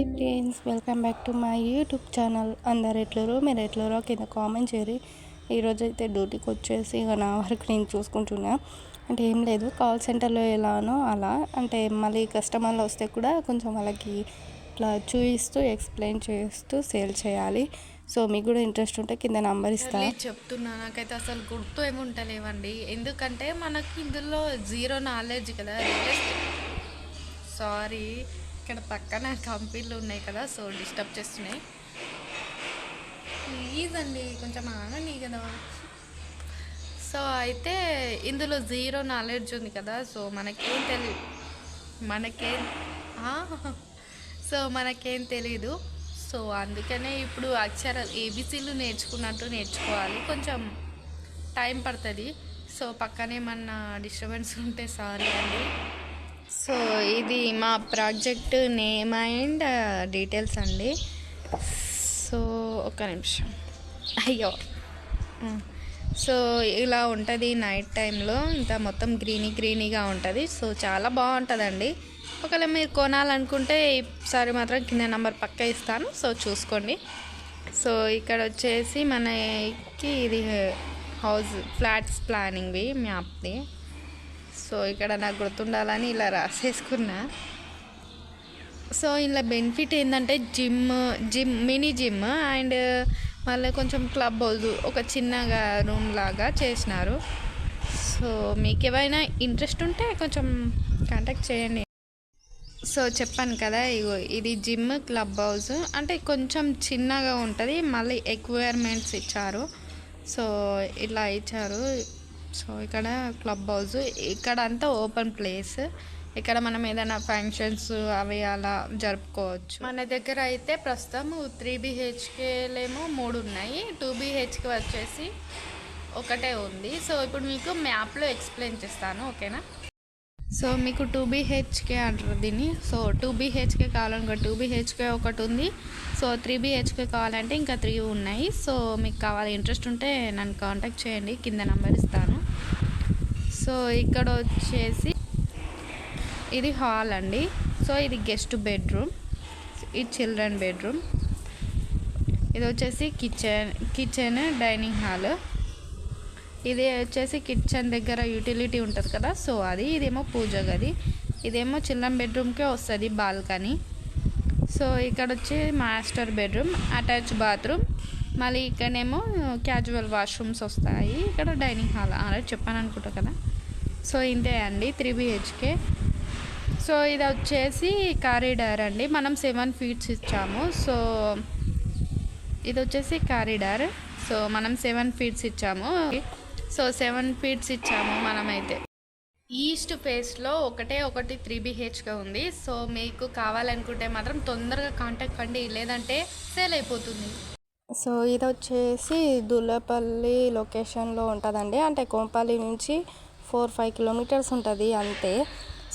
Hi friends welcome back to my YouTube channel. అందరు ఎట్లరో మీరు ఎట్లరో కింద కామెంట్ చేయరు ఈరోజు అయితే డ్యూటీకి వచ్చేసి ఇక నా వరకు నేను చూసుకుంటున్నా. అంటే ఏం లేదు కాల్ సెంటర్లో ఎలానో అలా. అంటే మళ్ళీ కస్టమర్లు వస్తే కూడా కొంచెం వాళ్ళకి ఇట్లా చూపిస్తూ ఎక్స్ప్లెయిన్ చేస్తూ సేల్ చేయాలి. సో మీకు కూడా ఇంట్రెస్ట్ ఉంటే కింద నంబర్ ఇస్తా. చెప్తున్నా. నాకైతే అసలు గుర్తు ఏమి ఉంటలేవండి ఎందుకంటే మనకి ఇందులో జీరో నాలెడ్జ్ కదా. సారీ ఇక్కడ పక్కన కంపెనీలు ఉన్నాయి కదా సో డిస్టర్బ్ చేస్తున్నాయి. ప్లీజ్ అండి కొంచెం ఆగండి కదా. సో అయితే ఇందులో జీరో నాలెడ్జ్ ఉంది కదా సో మనకేం తెలియదు మనకేం సో మనకేం తెలీదు. సో అందుకనే ఇప్పుడు అక్షరాలు ఏబిసీలు నేర్చుకున్నట్టు నేర్చుకోవాలి. కొంచెం టైం పడుతుంది. సో పక్కనే మన డిస్టర్బెన్స్ ఉంటే సారీ అండి. సో ఇది మా ప్రాజెక్ట్ నేమ్ అండ్ డీటెయిల్స్ అండి. సో ఒక నిమిషం. అయ్యో. సో ఇలా ఉంటుంది నైట్ టైంలో. ఇంత మొత్తం గ్రీనీ గ్రీనీగా ఉంటుంది. సో చాలా బాగుంటుందండి. ఒకవేళ మీరు కొనాలనుకుంటే ఈసారి మాత్రం కింద నెంబర్ పక్క ఇస్తాను. సో చూసుకోండి. సో ఇక్కడ వచ్చేసి మనకి ఇది హౌస్ ఫ్లాట్స్ ప్లానింగ్వి మ్యాప్ది. సో ఇక్కడ నాకు గుర్తుండాలని ఇలా రాసేసుకున్నా. సో ఇలా బెనిఫిట్ ఏంటంటే gym gym mini gym and మళ్ళీ కొంచెం క్లబ్ హౌస్ ఒక చిన్నగా రూమ్ లాగా చేసినారు. సో మీకు ఏమైనా ఇంట్రెస్ట్ ఉంటే కొంచెం కాంటాక్ట్ చేయండి. సో చెప్పాను కదా ఇగో ఇది జిమ్ క్లబ్ హౌస్ అంటే కొంచెం చిన్నగా ఉంటుంది మళ్ళీ ఎక్వైర్మెంట్స్ ఇచ్చారు. సో ఇలా ఇచ్చారు. సో ఇక్కడ క్లబ్ హౌస్. ఇక్కడ అంతా ఓపెన్ ప్లేస్. ఇక్కడ మనం ఏదైనా ఫంక్షన్స్ అవి అలా జరుపుకోవచ్చు. మన దగ్గర అయితే ప్రస్తుతం త్రీ బిహెచ్కేలేమో మూడు ఉన్నాయి. టూ బిహెచ్కే వచ్చేసి ఒకటే ఉంది. సో ఇప్పుడు మీకు మ్యాప్లో ఎక్స్ప్లెయిన్ చేస్తాను ఓకేనా? సో మీకు టూ బీహెచ్కే అంటారు దీన్ని. సో టూ బీహెచ్కే కావాలనుకో టూ బీహెచ్కే ఒకటి ఉంది. సో త్రీ బీహెచ్కే కావాలంటే ఇంకా త్రీ ఉన్నాయి. సో మీకు కావాలి ఇంట్రెస్ట్ ఉంటే నన్ను కాంటాక్ట్ చేయండి కింద నెంబర్ ఇస్తాను. సో ఇక్కడ వచ్చేసి ఇది హాల్ అండి. సో ఇది గెస్ట్ బెడ్రూమ్ ఇది చిల్డ్రన్ బెడ్రూమ్. ఇది వచ్చేసి కిచెన్ కిచెన్ డైనింగ్ హాల్. ఇది వచ్చేసి కిచెన్ దగ్గర యూటిలిటీ ఉంటుంది కదా సో అది ఇదేమో పూజ గది. ఇదేమో చిల్డ్రన్ బెడ్రూమ్కే వస్తుంది బాల్కనీ. సో ఇక్కడ వచ్చి మాస్టర్ బెడ్రూమ్ అటాచ్ బాత్రూమ్. మళ్ళీ ఇక్కడేమో క్యాజువల్ వాష్రూమ్స్ వస్తాయి. ఇక్కడ డైనింగ్ హాల్ ఆల్రెడీ చెప్పాను అనుకుంటా కదా. సో ఇంతే అండి త్రీ బిహెచ్కే. సో ఇది వచ్చేసి కారిడార్ అండి. మనం సెవెన్ ఫీట్స్ ఇచ్చాము. సో ఇది వచ్చేసి కారిడార్. సో మనం సెవెన్ ఫీట్స్ ఇచ్చాము. సో సెవెన్ ఫీట్స్ ఇచ్చాము మనమైతే. ఈస్ట్ ఫేస్లో ఒకటే ఒకటి త్రీ బిహెచ్గా ఉంది. సో మీకు కావాలనుకుంటే మాత్రం తొందరగా కాంటాక్ట్ అండి లేదంటే సేల్ అయిపోతుంది. సో ఇది వచ్చేసి దుల్లపల్లి లొకేషన్లో ఉంటుందండి. అంటే కోంపల్లి నుంచి ఫోర్ ఫైవ్ కిలోమీటర్స్ ఉంటుంది అంతే.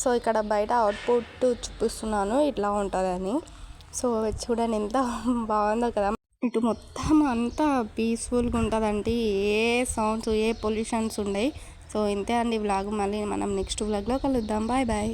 సో ఇక్కడ బయట అవుట్పుట్ చూపిస్తున్నాను. ఇట్లా ఉంటుందని. సో చూడండి ఎంత బాగుందో కదా. ఇటు మొత్తం అంతా పీస్ఫుల్గా ఉంటుందండి. ఏ సౌండ్స్ ఏ పొల్యూషన్స్ ఉండవు సో ఇంతే అండి వ్లాగ్ మళ్ళీ మనం నెక్స్ట్ వ్లాగ్లో కలుద్దాం. Bye bye